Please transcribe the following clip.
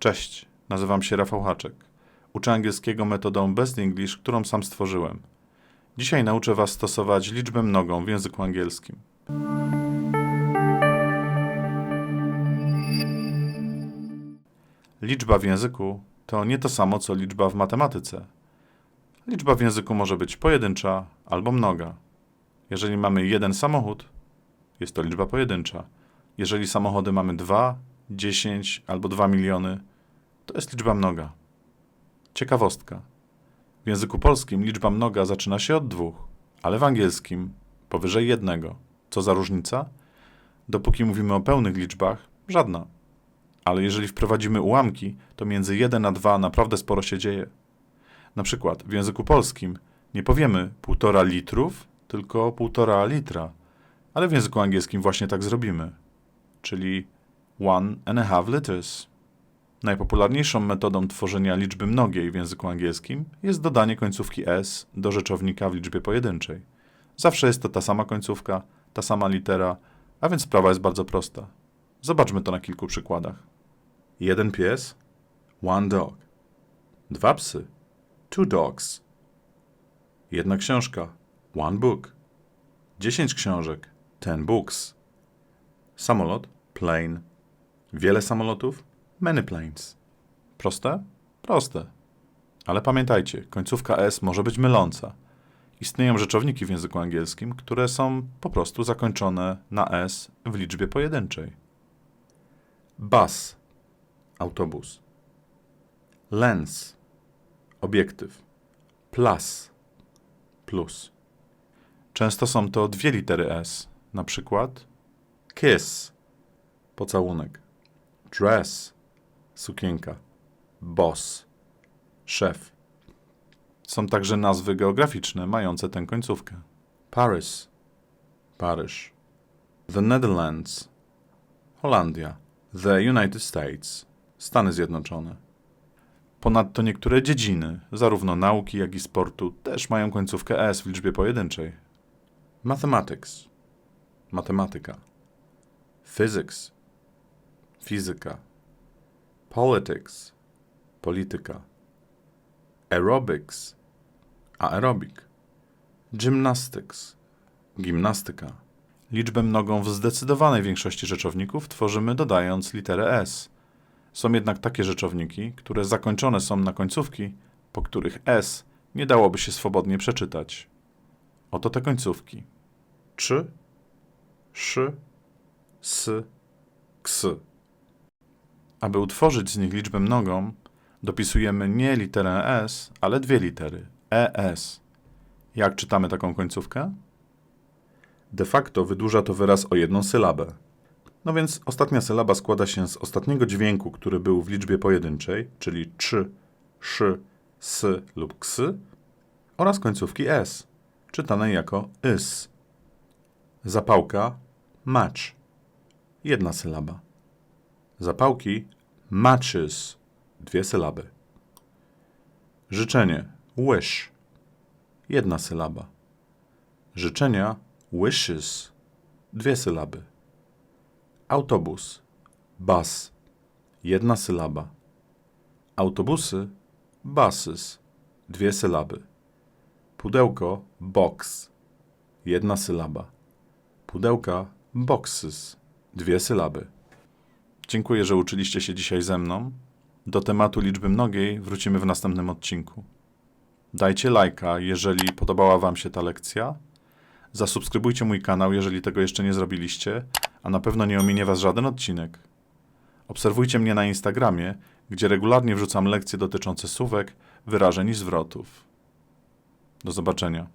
Cześć, nazywam się Rafał Haczek. Uczę angielskiego metodą Best English, którą sam stworzyłem. Dzisiaj nauczę Was stosować liczbę mnogą w języku angielskim. Liczba w języku to nie to samo co liczba w matematyce. Liczba w języku może być pojedyncza albo mnoga. Jeżeli mamy jeden samochód, jest to liczba pojedyncza. Jeżeli samochody mamy 2, 10 albo 2 miliony, to jest liczba mnoga. Ciekawostka. W języku polskim liczba mnoga zaczyna się od dwóch, ale w angielskim powyżej jednego. Co za różnica? Dopóki mówimy o pełnych liczbach, żadna. Ale jeżeli wprowadzimy ułamki, to między 1 a 2 naprawdę sporo się dzieje. Na przykład w języku polskim nie powiemy półtora litrów, tylko półtora litra, ale w języku angielskim właśnie tak zrobimy, czyli one and a half liters. Najpopularniejszą metodą tworzenia liczby mnogiej w języku angielskim jest dodanie końcówki s do rzeczownika w liczbie pojedynczej. Zawsze jest to ta sama końcówka, ta sama litera, a więc sprawa jest bardzo prosta. Zobaczmy to na kilku przykładach. Jeden pies, one dog. Dwa psy, two dogs. Jedna książka, one book. Dziesięć książek, ten books. Samolot, plane. Wiele samolotów, many planes. Proste? Proste. Ale pamiętajcie, końcówka s może być myląca. Istnieją rzeczowniki w języku angielskim, które są po prostu zakończone na s w liczbie pojedynczej. Bus autobus. Lens obiektyw. Plus plus. Często są to dwie litery s, na przykład kiss pocałunek, dress sukienka, boss szef. Są także nazwy geograficzne mające tę końcówkę. Paris Paryż. The Netherlands Holandia. The United States Stany Zjednoczone. Ponadto niektóre dziedziny, zarówno nauki, jak i sportu, też mają końcówkę s w liczbie pojedynczej. Mathematics matematyka. Physics fizyka. Politics polityka. Aerobics aerobik. Gymnastics gimnastyka. Liczbę mnogą w zdecydowanej większości rzeczowników tworzymy dodając literę s. Są jednak takie rzeczowniki, które zakończone są na końcówki, po których s nie dałoby się swobodnie przeczytać. Oto te końcówki. Czy, szy, s, ks. Aby utworzyć z nich liczbę mnogą, dopisujemy nie literę s, ale dwie litery es. Jak czytamy taką końcówkę? De facto wydłuża to wyraz o jedną sylabę. No więc ostatnia sylaba składa się z ostatniego dźwięku, który był w liczbie pojedynczej, czyli czy, szy, s lub ksy, oraz końcówki s, czytanej jako ys. Zapałka match, jedna sylaba. Zapałki matches, dwie sylaby. Życzenie wish, jedna sylaba. Życzenia wishes, dwie sylaby. Autobus, bus, jedna sylaba. Autobusy, buses, dwie sylaby. Pudełko, box, jedna sylaba. Pudełka, boxes, dwie sylaby. Dziękuję, że uczyliście się dzisiaj ze mną. Do tematu liczby mnogiej wrócimy w następnym odcinku. Dajcie lajka, jeżeli podobała Wam się ta lekcja. Zasubskrybujcie mój kanał, jeżeli tego jeszcze nie zrobiliście, a na pewno nie ominie Was żaden odcinek. Obserwujcie mnie na Instagramie, gdzie regularnie wrzucam lekcje dotyczące słówek, wyrażeń i zwrotów. Do zobaczenia.